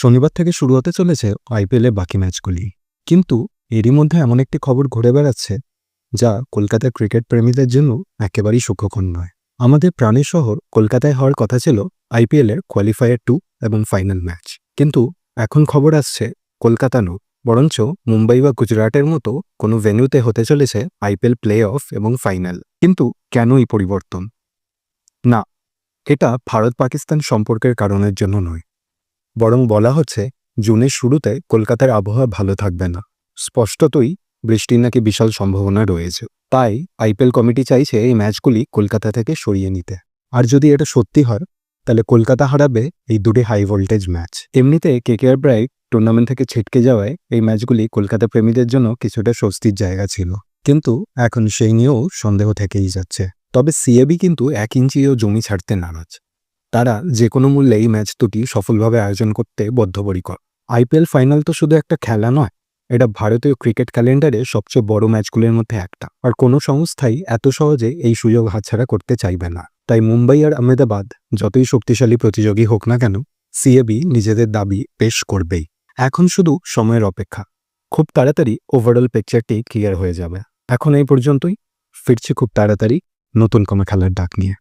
শনিবার থেকে শুরু হতে চলেছে আইপিএলের বাকি ম্যাচগুলি। কিন্তু এরই মধ্যে এমন একটি খবর ঘুরে বেড়াচ্ছে, যা কলকাতার ক্রিকেট প্রেমীদের জন্য একেবারেই সুখকর নয়। আমাদের প্রাণের শহর কলকাতায় হওয়ার কথা ছিল আইপিএলের কোয়ালিফায়ার টু এবং ফাইনাল ম্যাচ কিন্তু এখন খবর আসছে কলকাতা নো বরঞ্চ মুম্বাই বা গুজরাটের মতো কোনো ভেন্যুতে হতে চলেছে আইপিএল প্লে অফ এবং ফাইনাল কিন্তু কেন এই পরিবর্তন? না, এটা ভারত পাকিস্তান সম্পর্কের কারণের জন্য নয়। বরং বলা হচ্ছে, জুনের শুরুতে কলকাতার আবহাওয়া ভালো থাকবে না। স্পষ্টতই, বৃষ্টির নাকি বিশাল সম্ভাবনা রয়েছে। তাই, আইপিএল কমিটি চাইছে এই ম্যাচগুলি কলকাতা থেকে সরিয়ে নিতে। আর যদি এটা সত্যি হয়, তাহলে কলকাতা হারাবে এই দুটি হাই ভোল্টেজ ম্যাচ এমনিতে কেকেআর ব্রাইট টুর্নামেন্ট থেকে ছিটকে যাওয়ায় এই ম্যাচগুলি কলকাতা প্রেমীদের জন্য কিছুটা স্বস্তির জায়গা ছিল। কিন্তু এখন সেই নিয়েও সন্দেহ থেকেই যাচ্ছে। তবে সিএবি কিন্তু এক ইঞ্চিও জমি ছাড়তে নারাজ। তারা যে কোনো মূল্যে এই ম্যাচ দুটি সফলভাবে আয়োজন করতে বদ্ধপরিকর। আইপিএল ফাইনাল তো শুধু একটা খেলা নয়, এটা ভারতীয় ক্রিকেট ক্যালেন্ডারে সবচেয়ে বড় ম্যাচগুলির মধ্যে একটা। আর কোনো সংস্থাই এত সহজে এই সুযোগ হাতছাড়া করতে চাইবে না। তাই মুম্বাই আর আহমেদাবাদ, যতই শক্তিশালী প্রতিযোগী হোক না কেন সিএবি নিজেদের দাবি পেশ করবেই। এখন শুধু সময়ের অপেক্ষা। খুব তাড়াতাড়ি ওভারঅল পিকচারটি ক্লিয়ার হয়ে যাবে। এখন এই পর্যন্তই। ফিরছি খুব তাড়াতাড়ি নতুন কোনো খেলার ডাক নিয়ে।